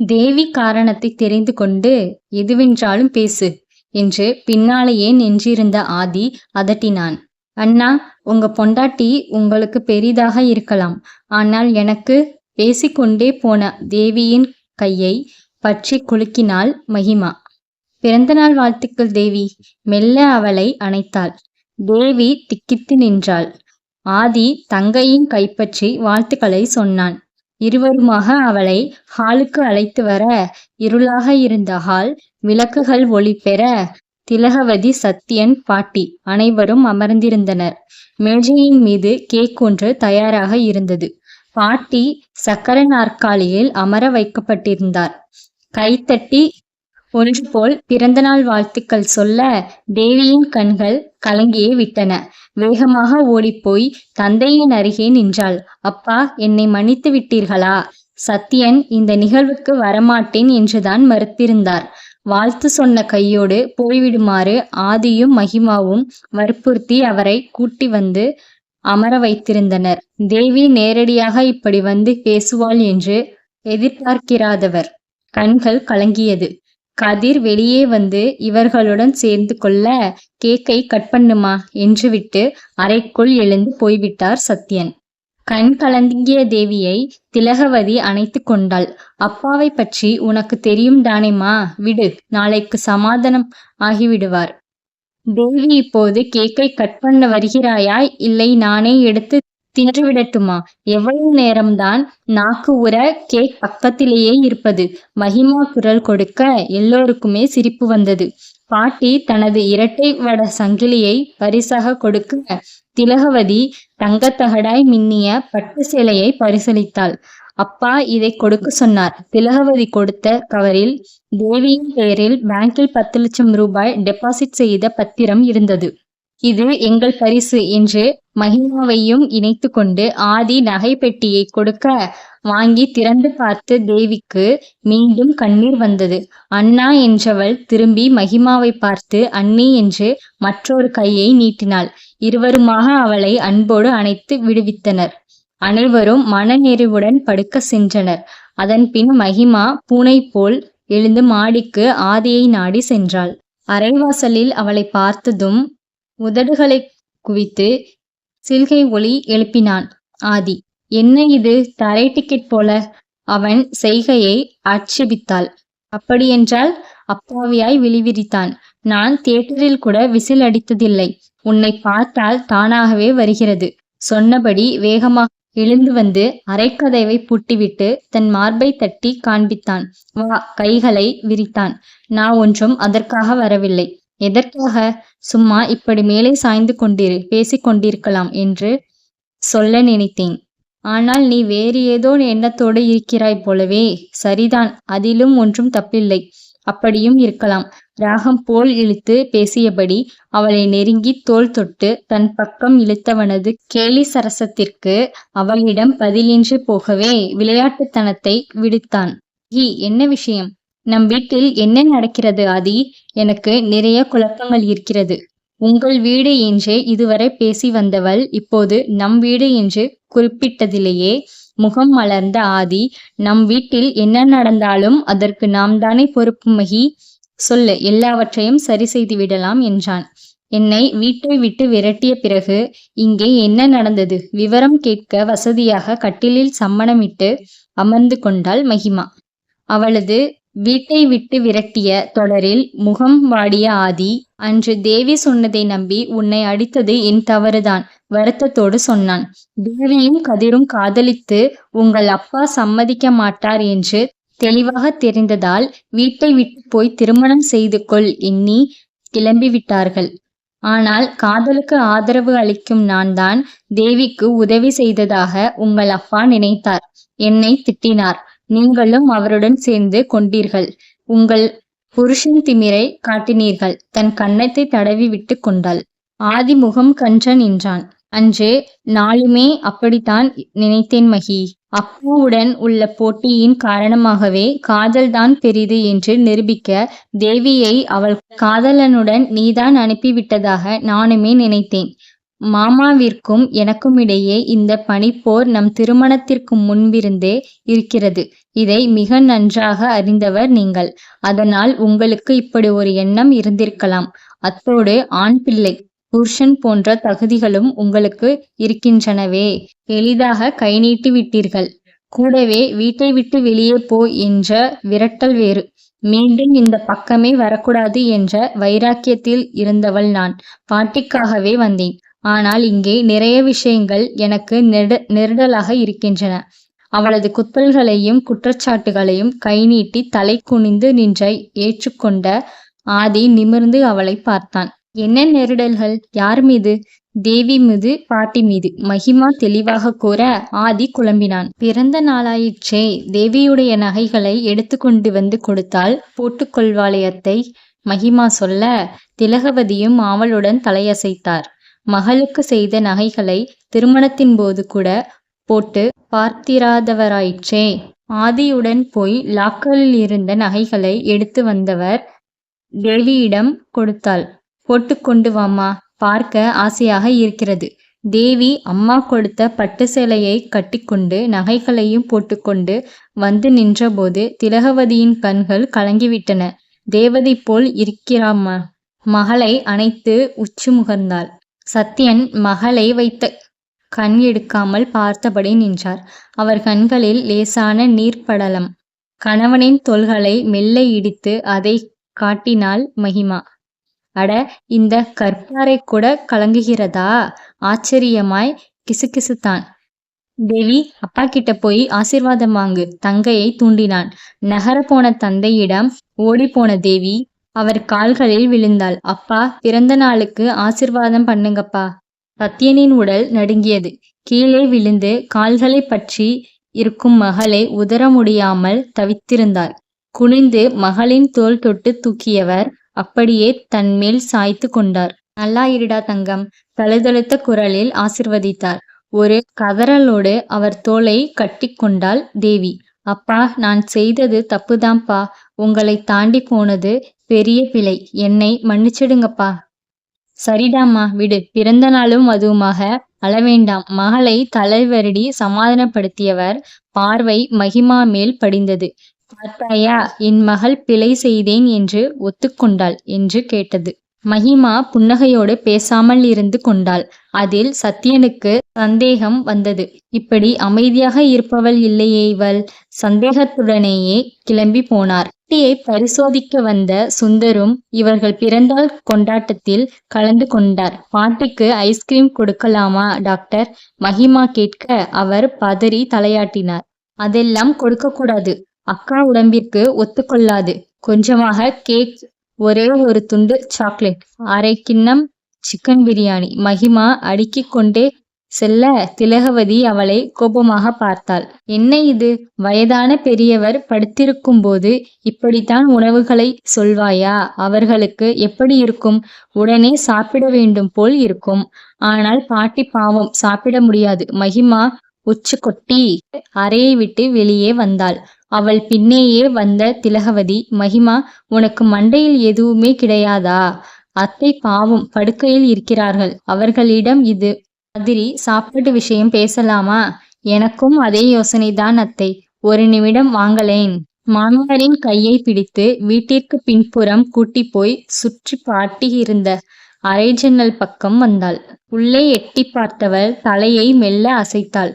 தேவி காரணத்தை தெரிந்து கொண்டு எதுவென்றாலும் பேசு என்று பின்னாலேயே நின்றிருந்த ஆதி அதட்டினான். அண்ணா உங்க பொண்டாட்டி உங்களுக்கு பெரிதாக இருக்கலாம். ஆனால் எனக்கு பேசிக்கொண்டே போன தேவியின் கையை பற்றி குலுக்கினாள் மகிமா. பிறந்தநாள் வாழ்த்துக்கள் தேவி. மெல்ல அவளை அணைத்தாள். தேவி திக்கித்து நின்றாள். ஆதி தங்கையின் கைப்பற்றி வாழ்த்துக்களை சொன்னான். இருவருமாக அவளை ஹாலுக்கு அழைத்து வர இருளாக இருந்த ஹால் விளக்குகள் ஒளி பெற திலகவதி சத்யன் பாட்டி அனைவரும் அமர்ந்திருந்தனர். மேஜையின் மீது கேக் ஒன்று தயாராக இருந்தது. பாட்டி சக்கர நாற்காலியில் அமர வைக்கப்பட்டிருந்தார். கைத்தட்டி ஒன்று போல் பிறந்தநாள் வாழ்த்துக்கள் சொல்ல தேவியின் கண்கள் கலங்கியே விட்டன. வேகமாக ஓடிப்போய் தந்தையின் அருகே நின்றாள். அப்பா என்னை மன்னித்து விட்டீர்களா? சத்யன் இந்த நிகழ்வுக்கு வரமாட்டேன் என்றுதான் மறுத்திருந்தார். வாழ்த்து சொன்ன கையோடு போய்விடுமாறு ஆதியும் மகிமாவும் வற்புறுத்தி அவரை கூட்டி வந்து அமர வைத்திருந்தனர். தேவி நேரடியாக இப்படி வந்து பேசுவாள் என்று எதிர்பார்க்கிறாதவர். கண்கள் கலங்கியது. கதிர் வெளியே வந்து இவர்களுடன் சேர்ந்து கொள்ள கேக்கை கட் பண்ணுமா? என்று விட்டு அறைக்குள் எழுந்து போய்விட்டார் சத்யன். கண் கலங்கிய தேவியை திலகவதி அணைத்து கொண்டாள். அப்பாவை பற்றி உனக்கு தெரியும் தானேமா விடு நாளைக்கு சமாதானம் ஆகிவிடுவார். தேவி இப்போது கேக்கை கட் பண்ண வருகிறாயா? இல்லை நானே எடுத்து தின்று விடட்டுமா எவ்வளவு நேரம்தான் நாக்கு உர கேக் பக்கத்திலேயே இருப்பது. மகிமா குரல் கொடுக்க எல்லோருக்குமே சிரிப்பு வந்தது. பாட்டி தனது இரட்டை வட சங்கிலியை பரிசாக கொடுக்க திலகவதி தங்கத்தகடாய் மின்னிய பட்டு சேலையை பரிசளித்தாள். அப்பா இதை கொடுக்க சொன்னார். திலகவதி கொடுத்த கவரில் தேவியின் பெயரில் பேங்கில் பத்து லட்சம் ரூபாய் டெபாசிட் செய்த பத்திரம் இருந்தது. இது எங்கள் பரிசு என்று மகிமாவையும் இணைத்து கொண்டு ஆதி நகை பெட்டியை கொடுக்க வாங்கி திறந்து பார்த்து தேவிக்கு மீண்டும் கண்ணீர் வந்தது. அண்ணா என்றவள் திரும்பி மகிமாவை பார்த்து அண்ணி என்று மற்றொரு கையை நீட்டினாள். இருவருமாக அவளை அன்போடு அணைத்து விடுவித்தனர். அனைவரும் மனநெறிவுடன் படுக்க சென்றனர். அதன் பின் மகிமா பூனை போல் எழுந்து மாடிக்கு ஆதியை நாடி சென்றாள். அரைவாசலில் அவளை பார்த்ததும் உதடுகளை குவித்து சில்கை ஒளி எழுப்பினான். ஆதி என்ன இது? தரை டிக்கெட் போல. அவன் செய்கையை ஆட்சேபித்தாள். அப்படியென்றால் அப்பாவியாய் விழிவிரித்தான். நான் தியேட்டரில் கூட விசில் அடித்ததில்லை. உன்னை பார்த்தால் தானாகவே வருகிறது. சொன்னபடி வேகமாக எழுந்து வந்து அரைக்கதவை பூட்டிவிட்டு தன் மார்பை தட்டி காண்பித்தான். வா கைகளை விரித்தான். நான் ஒன்றும் அதற்காக வரவில்லை. எதற்காக? சும்மா இப்படி மேலே சாய்ந்து கொண்டிரு பேசிக் கொண்டிருக்கலாம் என்று சொல்ல நினைத்தேன். ஆனால் நீ வேறு ஏதோ எண்ணத்தோடு இருக்கிறாய் போலவே. சரிதான் அதிலும் ஒன்றும் தப்பில்லை. அப்படியும் இருக்கலாம். ராகம் போல் இழுத்து பேசியபடி அவளை நெருங்கி தோல் தொட்டு தன் பக்கம் இழுத்தவனது கேலி சரசத்திற்கு அவளிடம் பதிலின்றி போகவே விளையாட்டுத்தனத்தை விடுத்தான். ஹி என்ன விஷயம்? நம் வீட்டில் என்ன நடக்கிறது ஆதி? எனக்கு நிறைய குழப்பங்கள் இருக்கிறது. உங்கள் வீடு என்றே இதுவரை பேசி வந்தவள் இப்போது நம் வீடு என்று குறிப்பிட்டதிலேயே முகம் மலர்ந்த ஆதி நம் வீட்டில் என்ன நடந்தாலும் அதற்கு நாம் தானே பொறுப்பு மகி சொல்லு எல்லாவற்றையும் சரி செய்து விடலாம் என்றான். என்னை வீட்டை விட்டு விரட்டிய பிறகு இங்கே என்ன நடந்தது? விவரம் கேட்க வசதியாக கட்டிலில் சம்மணமிட்டு அமர்ந்து கொண்டாள் மகிமா. அவளது வீட்டை விட்டு விரட்டிய தொடரில் முகம் வாடிய ஆதி அன்று தேவி சொன்னதை நம்பி உன்னை அடித்தது என் தவறுதான் வருத்தத்தோடு சொன்னான். தேவியும் கதிரும் காதலித்து உங்கள் அப்பா சம்மதிக்க மாட்டார் என்று தெளிவாக தெரிந்ததால் வீட்டை விட்டு போய் திருமணம் செய்து கொள் எண்ணி கிளம்பி விட்டார்கள் ஆனால் காதலுக்கு ஆதரவு அளிக்கும் நான் தான் தேவிக்கு உதவி செய்ததாக உங்கள் அப்பா நினைத்தார் என்னை திட்டினார். நீங்களும் அவருடன் சேர்ந்து கொண்டீர்கள். உங்கள் புருஷன் திமிரை காட்டினீர்கள். தன் கன்னத்தை தடவி விட்டு கொண்டாள். ஆதிமுகம் கன்ற நின்றான். அன்று நாளுமே அப்படித்தான் நினைத்தேன் மகி. அப்புவுடன் உள்ள போட்டியின் காரணமாகவே காதல்தான் பெரிது என்று நிரூபிக்க தேவியை அவள் காதலனுடன் நீதான் அனுப்பிவிட்டதாக நானுமே நினைத்தேன். மாமாவிற்கும் எனக்கும் இடையே இந்த பனிப்போர் நம் திருமணத்திற்கு முன்பிருந்தே இருக்கிறது. இதை மிக நன்றாக அறிந்தவர் நீங்கள். அதனால் உங்களுக்கு இப்படி ஒரு எண்ணம் இருந்திருக்கலாம். அத்தோடு ஆண் பிள்ளை புருஷன் போன்ற தகுதிகளும் உங்களுக்கு இருக்கின்றனவே. எளிதாக கை நீட்டி விட்டீர்கள். கூடவே வீட்டை விட்டு வெளியே போ என்ற விரட்டல் வேறு. மீண்டும் இந்த பக்கமே வரக்கூடாது என்ற வைராக்கியத்தில் இருந்தவள் நான். பாட்டிக்காகவே வந்தேன். ஆனால் இங்கே நிறைய விஷயங்கள் எனக்கு நெடு நெருடலாக இருக்கின்றன. அவளது குத்தல்களையும் குற்றச்சாட்டுகளையும் கை நீட்டி தலை குனிந்து நின்ற ஏற்றுக்கொண்ட ஆதி நிமிர்ந்து அவளை பார்த்தான். என்ன நெருடல்கள்? யார் மீது? தேவி மீது பாட்டி மீது? மகிமா தெளிவாக கூற ஆதி குழம்பினான். பிறந்த நாளாயிற்றே தேவியுடைய நகைகளை எடுத்து கொண்டு வந்து கொடுத்தால் போட்டுக்கொள்வாலயத்தை மகிமா சொல்ல திலகவதியும் ஆவலுடன் தலையசைத்தார். மகளுக்கு செய்த நகைகளை திருமணத்தின் போது கூட போட்டு பார்த்திராதவராயிற்றே. ஆதியுடன் போய் லாக்கரில் இருந்த நகைகளை எடுத்து வந்தவர் தேவியிடம் கொடுத்தாள். போட்டுக்கொண்டு வாமா பார்க்க ஆசையாக இருக்கிறது தேவி அம்மா கொடுத்த பட்டு சேலையை கட்டிக்கொண்டு நகைகளையும் போட்டுக்கொண்டு வந்து நின்றபோது திலகவதியின் கண்கள் கலங்கிவிட்டன. தேவதை போல் இருக்கிறாம்மா மகளை அணைத்து உச்சி முகர்ந்தாள். சத்யன் மகளை வைத்த கண் எடுக்காமல் பார்த்தபடி நின்றார். அவர் கண்களில் லேசான நீர்ப்படலம். கணவனின் தொல்களை மெல்ல இடித்து அதை காட்டினாள் மகிமா. அட இந்த கற்பாறை கூட கலங்குகிறதா? ஆச்சரியமாய் கிசுகிசுத்தான். தேவி அப்பா கிட்ட போய் ஆசிர்வாதம் வாங்கு. தங்கையை தூண்டினான். நகர போன தந்தையிடம் ஓடிப்போன தேவி அவர் கால்களில் விழுந்தாள். அப்பா பிறந்த நாளுக்கு ஆசிர்வாதம் பண்ணுங்கப்பா. சத்யனின் உடல் நடுங்கியது. கீழே விழுந்து கால்களை பற்றி இருக்கும் மகளை உதற முடியாமல் தவித்திருந்தார். குனிந்து மகளின் தோல் தொட்டு தூக்கியவர் அப்படியே தன்மேல் சாய்த்து கொண்டார். நல்லா இருடா தங்கம் தழுதழுத்த குரலில் ஆசிர்வதித்தார். ஒரு கதறலோடு அவர் தோளை கட்டி கொண்டாள் தேவி. அப்பா நான் செய்தது தப்புதான்ப்பா உங்களை தாண்டி போனது பெரிய பிழை. என்னை மன்னிச்சிடுங்கப்பா. சரிடாம்மா விடு. பிறந்த நாளும் அதுவுமாக அளவேண்டாம் மகளை தலைவருடி சமாதானப்படுத்தியவர் பார்வை மகிமா மேல் படிந்தது. பார்த்தாயா என் மகள் பிழை செய்தேன் என்று ஒத்துக்கொண்டாள் என்று கேட்டது. மகிமா புன்னகையோடு பேசாமல் இருந்து கொண்டாள். அதில் சத்யனுக்கு சந்தேகம் வந்தது. இப்படி அமைதியாக இருப்பவள் இல்லையே இவள். சந்தேகத்துடனேயே கிளம்பி போனார். குட்டியை பரிசோதிக்க வந்த சுந்தரும் இவர்கள் பிறந்தால் கொண்டாட்டத்தில் கலந்து கொண்டார். பாட்டிக்கு ஐஸ்கிரீம் கொடுக்கலாமா டாக்டர் மகிமா கேட்க அவர் பதறி தலையாட்டினார். அதெல்லாம் கொடுக்கக்கூடாது. அக்கா உடம்பிற்கு ஒத்துக்கொள்ளாது. கொஞ்சமாக கேக் ஒரே ஒரு துண்டு சாக்லேட் அரை கிண்ணம் சிக்கன் பிரியாணி மகிமா அடுக்கிக் கொண்டே செல்ல திலகவதி அவளை கோபமாக பார்த்தாள். என்ன இது? வயதான பெரியவர் படுத்திருக்கும் போது இப்படித்தான் உணவுகளை சொல்வாயா? அவர்களுக்கு எப்படி இருக்கும்? உடனே சாப்பிட வேண்டும் போல் இருக்கும். ஆனால் பாட்டி பாவம் சாப்பிட முடியாது. மகிமா உச்சு கொட்டி அறையை விட்டு வெளியே வந்தாள். அவள் பின்னேயே வந்த திலகவதி மகிமா உனக்கு மண்டையில் எதுவுமே கிடையாதா? அத்தை பாவம் படுக்கையில் இருக்கிறார்கள். அவர்களிடம் இது மாதிரி சாப்பாட்டு விஷயம் பேசலாமா? எனக்கும் அதே யோசனைதான் அத்தை. ஒரு நிமிடம் வாங்களேன். மாமியாரின் கையை பிடித்து வீட்டிற்கு பின்புறம் கூட்டி போய் சுற்றி பாட்டி இருந்த அரை ஜன்னல் பக்கம் வந்தாள். உள்ளே எட்டி பார்த்தவள் தலையை மெல்ல அசைத்தாள்.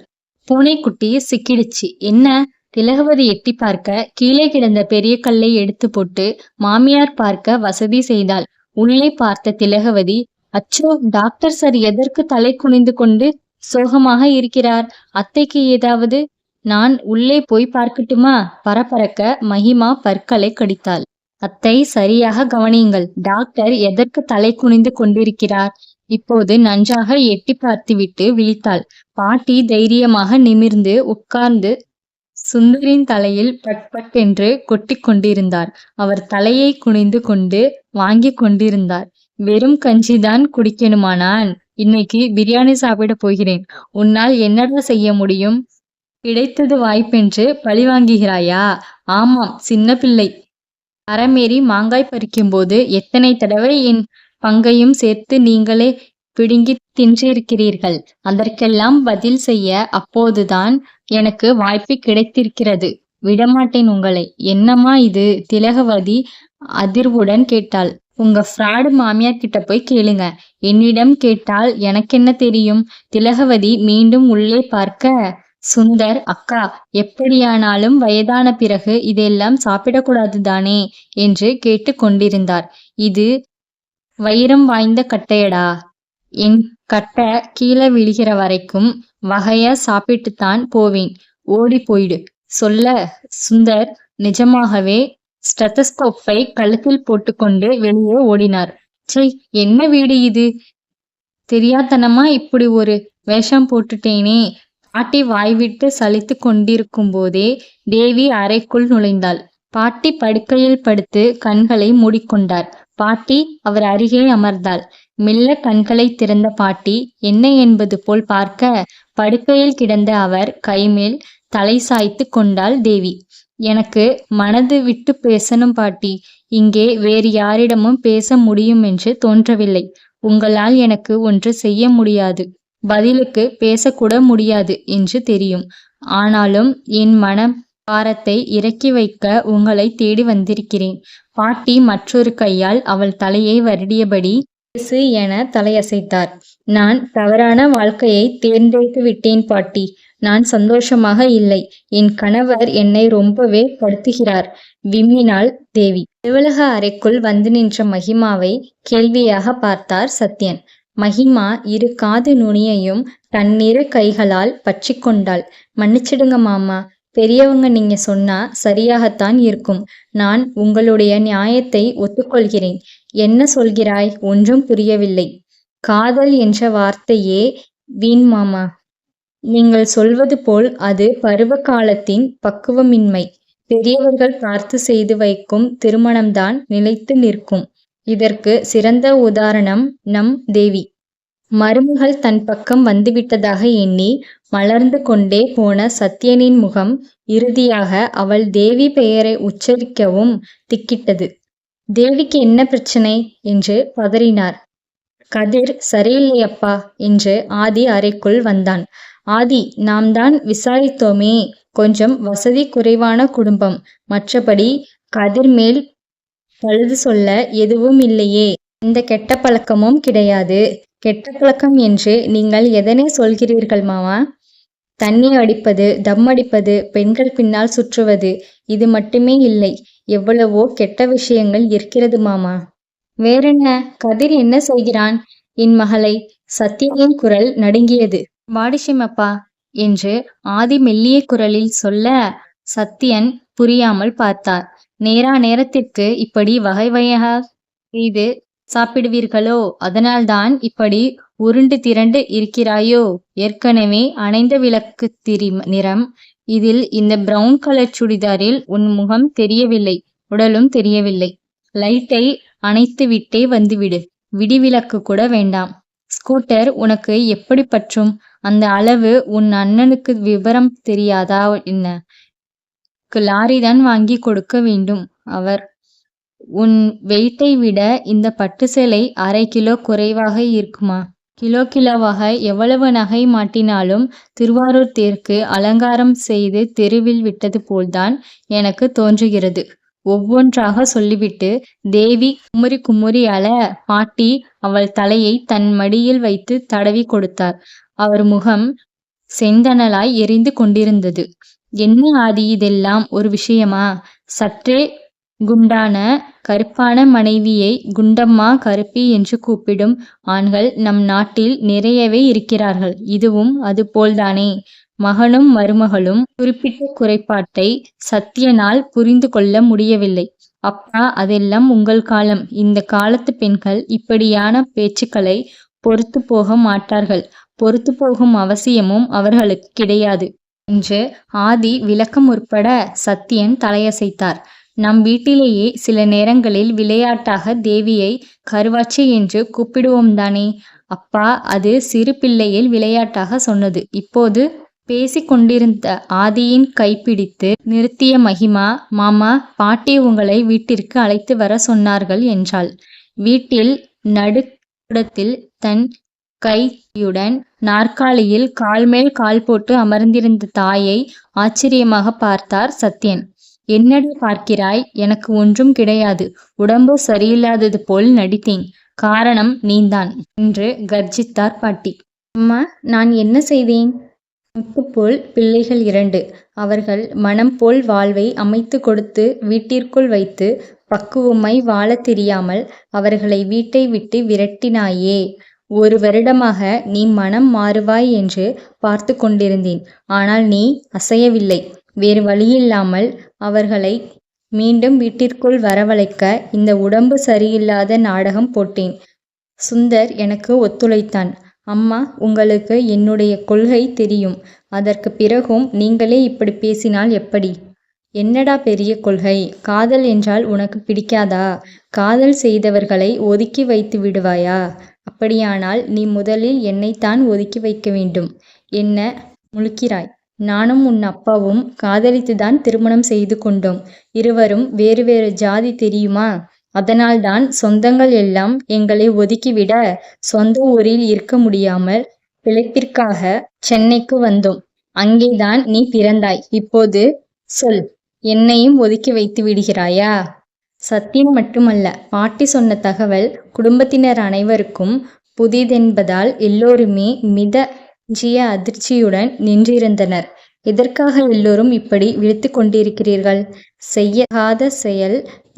பூனைக்குட்டி சிக்கிடுச்சு. என்ன? திலகவதி எட்டி பார்க்க கீழே கிடந்த பெரிய கல்லை எடுத்து போட்டு மாமியார் பார்க்க வசதி செய்தாள். உள்ளே பார்த்த திலகவதி அச்சோ டாக்டர் சார் எதற்கு தலை குனிந்து கொண்டு சோகமாக இருக்கிறார்? அத்தைக்கு ஏதாவது நான் உள்ளே போய் பார்க்கட்டுமா பரபரக்க மகிமா பற்களை கடித்தாள். அத்தை சரியாக கவனியுங்கள். டாக்டர் எதற்கு தலை குனிந்து கொண்டிருக்கிறார் இப்போது நன்றாக எட்டி பார்த்துவிட்டு விழித்தாள். பாட்டி தைரியமாக நிமிர்ந்து உட்கார்ந்து சுந்தரின் தலையில் பட் பட் என்று கொட்டி கொண்டிருந்தார். அவர் தலையை குனிந்து கொண்டு வாங்கி கொண்டிருந்தார். வெறும் கஞ்சிதான் குடிக்கணுமானான் இன்னைக்கு பிரியாணி சாப்பிட போகிறேன். உன்னால் என்னடா செய்ய முடியும்? கிடைத்தது வாய்ப்பென்று பழி வாங்குகிறாயா? ஆமாம் சின்ன பிள்ளை. அறமேறி மாங்காய் பறிக்கும்போது எத்தனை தடவை என் பங்கையும் சேர்த்து நீங்களே பிடுங்கித் தின்றிருக்கிறீர்கள். அதற்கெல்லாம் பதில் செய்ய அப்போதுதான் எனக்கு வாய்ப்பு கிடைத்திருக்கிறது. விடமாட்டேன் உங்களை. என்னம்மா இது? திலகவதி அதிர்வுடன் கேட்டாள். உங்க ஃப்ராடு மாமியார் கிட்ட போய் கேளுங்க. என்னிடம் கேட்டால் எனக்கென்ன தெரியும்? திலகவதி மீண்டும் உள்ளே பார்க்க சுந்தர் அக்கா எப்படியானாலும் வயதான பிறகு இதெல்லாம் சாப்பிடக்கூடாது தானே என்று கேட்டு கொண்டிருந்தார் இது வைரம் வாய்ந்த கட்டையடா. என் கட்டை கீழே விழுகிற வரைக்கும் வகையா சாப்பிட்டுத்தான் போவேன். ஓடி போயிடு. சொல்ல சுந்தர் நிஜமாகவே ஸ்டெத்தஸ்கோப்பை கழுத்தில் போட்டுக்கொண்டு வெளியே ஓடினார். சே என்ன வீடு இது? தெரியாதனமா இப்படி ஒரு வேஷம் போட்டுட்டேனே. பாட்டி வாய்விட்டு சலித்து கொண்டிருக்கும் போதே தேவி அறைக்குள் நுழைந்தாள். பாட்டி படுக்கையில் படுத்து கண்களை மூடிக்கொண்டார். பாட்டி அவர் அருகே அமர்ந்தாள். மெல்ல கண்களை திறந்த பாட்டி என்ன என்பது போல் பார்க்க? படுக்கையில் கிடந்த அவர் கைமேல் தலை சாய்த்து கொண்டாள் தேவி. எனக்கு மனது விட்டு பேசணும் பாட்டி. இங்கே வேறு யாரிடமும் பேச முடியும் என்று தோன்றவில்லை. உங்களால் எனக்கு ஒன்று செய்ய முடியாது. பதிலுக்கு பேசக்கூட முடியாது என்று தெரியும். ஆனாலும் என் மன பாரத்தை இறக்கி வைக்க உங்களை தேடி வந்திருக்கிறேன். பாட்டி மற்றொரு கையால் அவள் தலையை வருடியபடி பேசு என தலையசைத்தார். நான் தவறான வாழ்க்கையை தேர்ந்தெடுத்து விட்டேன் பாட்டி. நான் சந்தோஷமாக இல்லை. என் கணவர் என்னை ரொம்பவே படுத்துகிறார் விம்மினாள் தேவி. அலுவலக அறைக்குள் வந்து நின்ற மகிமாவை கேள்வியாக பார்த்தார் சத்யன். மகிமா இரு காது நுனியையும் தன்னிரு கைகளால் பற்றி கொண்டாள். மன்னிச்சிடுங்க மாமா. பெரியவங்க நீங்க சொன்னா சரியாகத்தான் இருக்கும். நான் உங்களுடைய நியாயத்தை ஒத்துக்கொள்கிறேன். என்ன சொல்கிறாய்? ஒன்றும் புரியவில்லை. காதல் என்ற வார்த்தையே வீண் மாமா. நீங்கள் சொல்வது போல் அது பருவ காலத்தின் பக்குவமின்மை. பெரியவர்கள் பார்த்து செய்து வைக்கும் திருமணம்தான் நிலைத்து நிற்கும். இதற்கு சிறந்த உதாரணம் நம் தேவி. மருமகள் தன் பக்கம் வந்துவிட்டதாக எண்ணி மலர்ந்து கொண்டே போன சத்யனின் முகம் இறுதியாக அவள் தேவி பெயரை உச்சரிக்கவும் திக்கிட்டது. தேவிக்கு என்ன பிரச்சனை என்று பதறினார். கதிர் சரியில்லையப்பா என்று ஆதி அறைக்குள் வந்தான். ஆதி நாம் தான் விசாரித்தோமே. கொஞ்சம் வசதி குறைவான குடும்பம். மற்றபடி கதிர் மேல் பழுது சொல்ல எதுவும் இல்லையே. இந்த கெட்ட பழக்கமும் கிடையாது. கெட்ட பழக்கம் என்று நீங்கள் எதனை சொல்கிறீர்கள் மாமா? தண்ணி அடிப்பது தம் அடிப்பது பெண்கள் பின்னால் சுற்றுவது இது மட்டுமே இல்லை. எவ்வளவோ கெட்ட விஷயங்கள் இருக்கிறது மாமா. வேறென்ன? கதிர் என்ன செய்கிறான் என் மகளை சத்தியின் குரல் நடுங்கியது. வாடிஷிமப்பா என்று ஆதி மெல்லிய குரலில் சொல்ல சத்தியன் புரியாமல் பார்த்தார். நேரா நேரத்திற்கு இப்படி வகை வகையாக செய்து சாப்பிடுவீர்களோ? அதனால்தான் இப்படி உருண்டு திரண்டு இருக்கிறாயோ? ஏற்கனவே அணைந்த விளக்கு திரி நிறம். இதில் இந்த பிரவுன் கலர் சுடிதாரில் உன் முகம் தெரியவில்லை. உடலும் தெரியவில்லை. லைட்டை அணைத்து விட்டே வந்துவிடு. விடிவிளக்கு கூட வேண்டாம். ஸ்கூட்டர் உனக்கு எப்படி பற்றும்? அந்த அளவு உன் அண்ணனுக்கு விவரம் தெரியாதா என்ன? லாரி தான் வாங்கி கொடுக்க வேண்டும். அவர் உன் வெயிட்டை விட இந்த பட்டு சேலை அரை கிலோ குறைவாக இருக்குமா? கிலோ கிலோவாக எவ்வளவு நகை மாட்டினாலும் திருவாரூர் தேர்க்கு அலங்காரம் செய்து தெருவில் விட்டது போல்தான் எனக்கு தோன்றுகிறது. ஒவ்வொன்றாக சொல்லிவிட்டு தேவி குமுறி குமுறி அழ பாட்டி அவள் தலையை தன் மடியில் வைத்து தடவி கொடுத்தார். அவர் முகம் செந்தணலாய் எரிந்து கொண்டிருந்தது. என்ன ஆதி இதெல்லாம்? ஒரு விஷயமா? சற்றே குண்டான கருப்பான மனைவியை குண்டம்மா கருப்பி என்று கூப்பிடும் ஆண்கள் நம் நாட்டில் நிறையவே இருக்கிறார்கள். இதுவும் அதுபோல்தானே மகனும் மருமகளும் குறிப்பிட்ட குறைபாட்டை சத்தியனால் புரிந்து கொள்ள முடியவில்லை. அப்பா அதெல்லாம் உங்கள் காலம். இந்த காலத்து பெண்கள் இப்படியான பேச்சுக்களை பொறுத்து போக மாட்டார்கள். பொறுத்து போகும் அவசியமும் அவர்களுக்கு கிடையாது. என்று ஆதி விளக்கம் உட்பட சத்தியன் தலையசைத்தார். நம் வீட்டிலேயே சில நேரங்களில் விளையாட்டாக தேவியை கருவாச்சி என்று கூப்பிடுவோம் தானே? அப்பா அது சிறு பிள்ளையில் விளையாட்டாக சொன்னது. இப்போது பேசிக்கொண்டிருந்த ஆதியின் கைப்பிடித்து நிறுத்திய மகிமா மாமா பாட்டி உங்களை வீட்டிற்கு அழைத்து வர சொன்னார்கள் என்றாள். வீட்டில் நடுக்கூடத்தில் தன் கையுடன் நாற்காலியில் கால் மேல் கால் போட்டு அமர்ந்திருந்த தாயை ஆச்சரியமாக பார்த்தார் சத்யன். என்னடி பார்க்கிறாய்? எனக்கு ஒன்றும் கிடையாது. உடம்பு சரியில்லாதது போல் நடித்தேன். காரணம் நீந்தான் என்று கர்ஜித்தார் பாட்டி. அம்மா நான் என்ன செய்தேன்? முத்துப்போல் பிள்ளைகள் இரண்டு. அவர்கள் மனம் போல் வாழ்வை அமைத்து கொடுத்து வீட்டிற்குள் வைத்து பக்குவமாய் வாழத் தெரியாமல் அவர்களை வீட்டை விட்டு விரட்டினாயே. ஒரு வருடமாக நீ மனம் மாறுவாய் என்று பார்த்து கொண்டிருந்தேன். ஆனால் நீ அசையவில்லை. வேறு வழியில்லாமல் அவர்களை மீண்டும் வீட்டிற்குள் வரவழைக்க இந்த உடம்பு சரியில்லாத நாடகம் போட்டேன். சுந்தர் எனக்கு ஒத்துழைத்தான். அம்மா உங்களுக்கு என்னுடைய கொள்கை தெரியும். அதற்கு பிறகும் நீங்களே இப்படி பேசினால் எப்படி? என்னடா பெரிய கொள்கை? காதல் என்றால் உனக்கு பிடிக்காதா? காதல் செய்தவர்களை ஒதுக்கி வைத்து விடுவாயா? அப்படியானால் நீ முதலில் என்னைத்தான் ஒதுக்கி வைக்க வேண்டும். என்ன? முழிக்கிறாய். நானும் உன் அப்பாவும் காதலித்துதான் திருமணம் செய்து கொண்டோம். இருவரும் வேறு வேறு ஜாதி தெரியுமா? அதனால்தான் சொந்தங்கள் எல்லாம் எங்களை ஒதுக்கிவிட சொந்த ஊரில் இருக்க முடியாமல் பிழைப்பிற்காக சென்னைக்கு வந்தோம். அங்கேதான் நீ பிறந்தாய். இப்போது சொல் என்னையும் ஒதுக்கி வைத்து விடுகிறாயா? சத்தியம் மட்டுமல்ல பாட்டி சொன்ன தகவல் குடும்பத்தினர் அனைவருக்கும் புதிதென்பதால் எல்லோருமே மித ஜிய அதிர்ச்சியுடன் நின்றிருந்தனர். எதற்காக எல்லோரும் இப்படி விழித்து கொண்டிருக்கிறீர்கள்? செய்யாத செயல்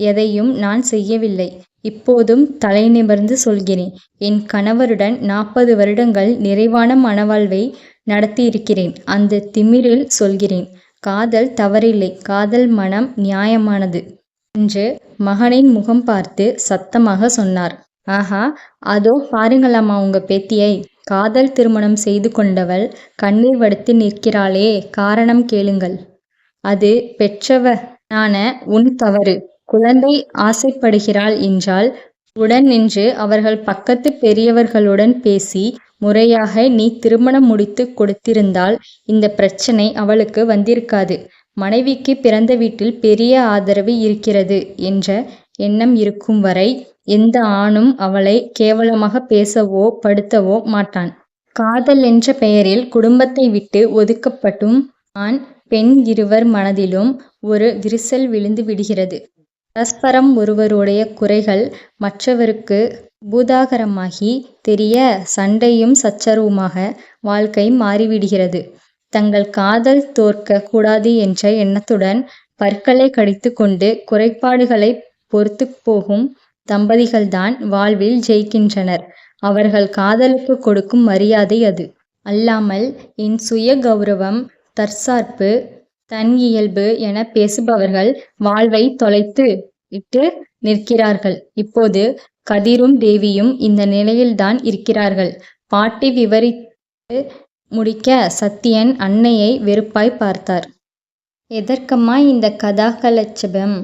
எதையும் நான் செய்யவில்லை. இப்போதும் தலை நிமிர்ந்து சொல்கிறேன். என் கணவருடன் நாற்பது வருடங்கள் நிறைவான மனவாழ்வை நடத்தியிருக்கிறேன். அந்த திமிரில் சொல்கிறேன். காதல் தவறில்லை. காதல் மனம் நியாயமானது. என்று மகனின் முகம் பார்த்து சத்தமாக சொன்னார். ஆஹா அதோ பாருங்களாமா உங்க பேத்தியை. காதல் திருமணம் செய்து கொண்டவள் கண்ணீர் வடித்து நிற்கிறாளே காரணம் கேளுங்கள். அது பெற்றவனான உன் தவறு. குழந்தை ஆசைப்படுகிறாள் என்றால் உடன் நின்று அவர்கள் பக்கத்து பெரியவர்களுடன் பேசி முறையாக நீ திருமணம் முடித்து கொடுத்திருந்தால் இந்த பிரச்சனை அவளுக்கு வந்திருக்காது. மனைவிக்கு பிறந்த வீட்டில் பெரிய ஆதரவு இருக்கிறது என்ற எண்ணம் இருக்கும் வரை எந்த ஆணும் அவளை கேவலமாக பேசவோ படுத்தவோ மாட்டான். காதல் என்ற பெயரில் குடும்பத்தை விட்டு ஒதுக்கப்பட்டும் ஆண் பெண் இருவர் மனதிலும் ஒரு விரிசல் விழுந்து விடுகிறது. பரஸ்பரம் ஒருவருடைய குறைகள் மற்றவருக்கு பூதாகரமாகி தெரிய சண்டையும் சச்சரவுமாக வாழ்க்கை மாறிவிடுகிறது. தங்கள் காதல் தோற்க கூடாது என்ற எண்ணத்துடன் பற்களை கடித்து கொண்டு குறைபாடுகளை பொறுத்து போகும் தம்பதிகள்தான் வாழ்வில் ஜெயிக்கின்றனர். அவர்கள் காதலுக்கு கொடுக்கும் மரியாதை அது. அல்லாமல் என் சுய கௌரவம் தற்சார்பு தன் இயல்பு என பேசுபவர்கள் வாழ்வை தொலைத்து விட்டு நிற்கிறார்கள். இப்போது கதிரும் தேவியும் இந்த நிலையில்தான் இருக்கிறார்கள். பாட்டி விவரித்து முடிக்க சத்தியன் அன்னையை வெறுப்பாய் பார்த்தார். எதற்கம்மா இந்த கதாகலட்சபம்?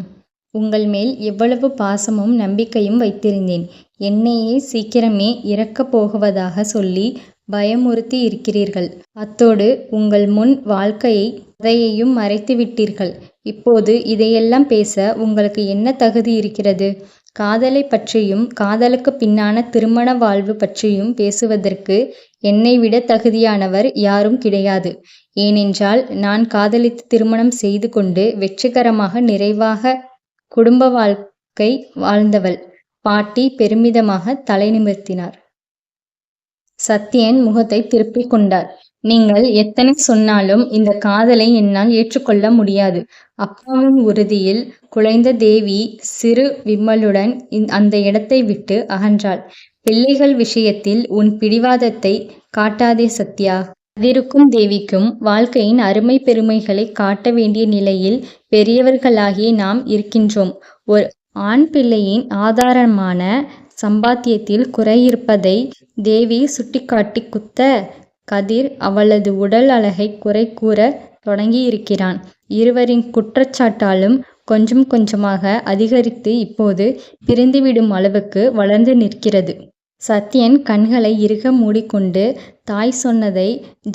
உங்கள் மேல் எவ்வளவு பாசமும் நம்பிக்கையும் வைத்திருந்தேன். என்னையே சீக்கிரமே இறக்கப் போகுவதாக சொல்லி பயமுறுத்தி இருக்கிறீர்கள். அத்தோடு உங்கள் முன் வாழ்க்கையை கதையையும் மறைத்து விட்டீர்கள். இப்போது இதையெல்லாம் பேச உங்களுக்கு என்ன தகுதி இருக்கிறது? காதலை பற்றியும் காதலுக்கு பின்னான திருமண வாழ்வு பற்றியும் பேசுவதற்கு என்னை விட தகுதியானவர் யாரும் கிடையாது. ஏனென்றால் நான் காதலித்து திருமணம் செய்து கொண்டு வெற்றிகரமாக நிறைவாக குடும்ப வாழ்க்கை வாழ்ந்தவள். பாட்டி பெருமிதமாக தலை நிமிர்த்தினார். சத்யன் முகத்தை திருப்பிக் கொண்டார். நீங்கள் எத்தனை சொன்னாலும் இந்த காதலை என்னால் ஏற்றுக்கொள்ள முடியாது. அப்பாவின் உறுதியில் குலைந்த தேவி சிறு விம்மலுடன் அந்த இடத்தை விட்டு அகன்றாள். பிள்ளைகள் விஷயத்தில் உன் பிடிவாதத்தை காட்டாதே சத்யா. அதிருக்கும் தேவிக்கும் வாழ்க்கையின் அருமை பெருமைகளை காட்ட வேண்டிய நிலையில் பெரியவர்களாகிய நாம் இருக்கின்றோம். ஒரு ஆண் பிள்ளையின் ஆதாரமான சம்பாத்தியத்தில் குறையிருப்பதை தேவி சுட்டிக்காட்டி குத்த கதிர் அவளது உடல் அழகை குறை கூற தொடங்கியிருக்கிறான். இருவரின் குற்றச்சாட்டாலும் கொஞ்சம் கொஞ்சமாக அதிகரித்து இப்போது பிரிந்துவிடும் அளவுக்கு வளர்ந்து நிற்கிறது. சத்யன் கண்களை இறுக மூடிக்கொண்டு தாய் சொன்னதை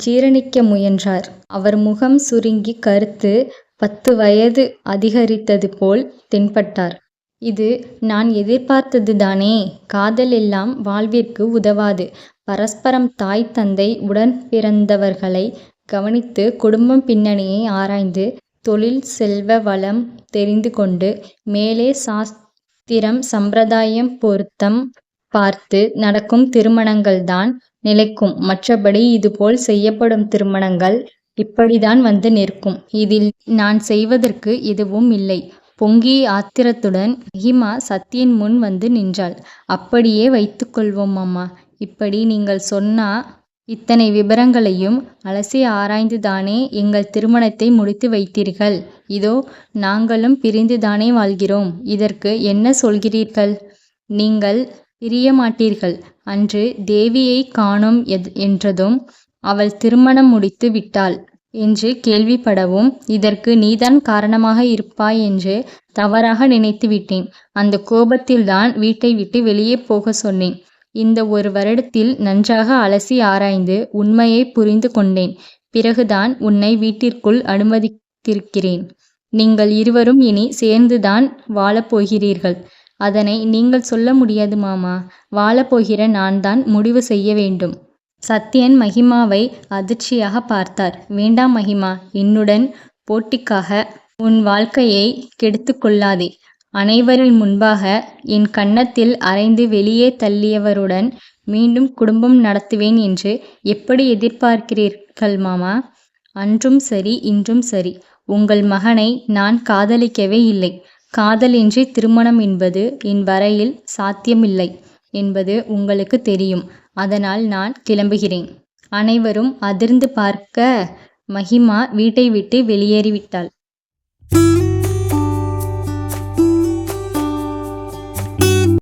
ஜீரணிக்க முயன்றார். அவர் முகம் சுருங்கி கருத்து பத்து வயது அதிகரித்தது போல் தென்பட்டார். இது நான் எதிர்பார்த்தது தானே. காதல் எல்லாம் வாழ்விற்கு உதவாது. பரஸ்பரம் தாய் தந்தை உடன்பிறந்தவர்களை கவனித்து குடும்பம் பின்னணியை ஆராய்ந்து தொழில் செல்வ வளம் தெரிந்து கொண்டு மேலே சாஸ்திரம் சம்பிரதாயம் பொருத்தம் பார்த்து நடக்கும் திருமணங்கள்தான் நிலைக்கும். மற்றபடி இதுபோல் செய்யப்படும் திருமணங்கள் இப்படிதான் வந்து நிற்கும். இதில் நான் செய்வதற்கு எதுவும் இல்லை. பொங்கி ஆத்திரத்துடன் ஹிமா சத்தியன் முன் வந்து நின்றாள். அப்படியே வைத்துக்கொள்வோம் அம்மா இப்படி நீங்கள் சொன்னா இத்தனை விபரங்களையும் அலசி ஆராய்ந்துதானே எங்கள் திருமணத்தை முடித்து வைத்தீர்கள். இதோ நாங்களும் பிரிந்துதானே வாழ்கிறோம். இதற்கு என்ன சொல்கிறீர்கள்? நீங்கள் பிரியமாட்டீர்கள். அன்று தேவியை காணோம் என்றதும் அவள் திருமணம் முடித்து விட்டாள் என்று கேள்விப்படவும் இதற்கு நீதான் காரணமாக இருப்பாய் என்று தவறாக நினைத்து விட்டேன். அந்த கோபத்தில்தான் வீட்டை விட்டு வெளியே போக சொன்னேன். இந்த ஒரு வருடத்தில் நன்றாக அலசி ஆராய்ந்து உண்மையை புரிந்து கொண்டேன். பிறகுதான் உன்னை வீட்டிற்குள் அனுமதித்திருக்கிறேன். நீங்கள் இருவரும் இனி சேர்ந்துதான் வாழப்போகிறீர்கள் அதனை நீங்கள் சொல்ல முடியாது மாமா. வாழப்போகிற நான் தான் முடிவு செய்ய வேண்டும். சத்யன் மகிமாவை அதிர்ச்சியாக பார்த்தார். வேண்டாம் மகிமா. என்னுடன் போட்டிக்காக உன் வாழ்க்கையை கெடுத்து கொள்ளாதே. அனைவரின் முன்பாக என் கன்னத்தில் அரைந்து வெளியே தள்ளியவருடன் மீண்டும் குடும்பம் நடத்துவேன் என்று எப்படி எதிர்பார்க்கிறீர்கள் மாமா? அன்றும் சரி இன்றும் சரி. உங்கள் மகனை நான் காதலிக்கவே இல்லை. காதலின்றி திருமணம் என்பது என் வரையில் சாத்தியமில்லை என்பது உங்களுக்கு தெரியும். அதனால் நான் கிளம்புகிறேன். அனைவரும் அதிர்ந்து பார்க்க மகிமா வீட்டை விட்டு வெளியேறிவிட்டாள்.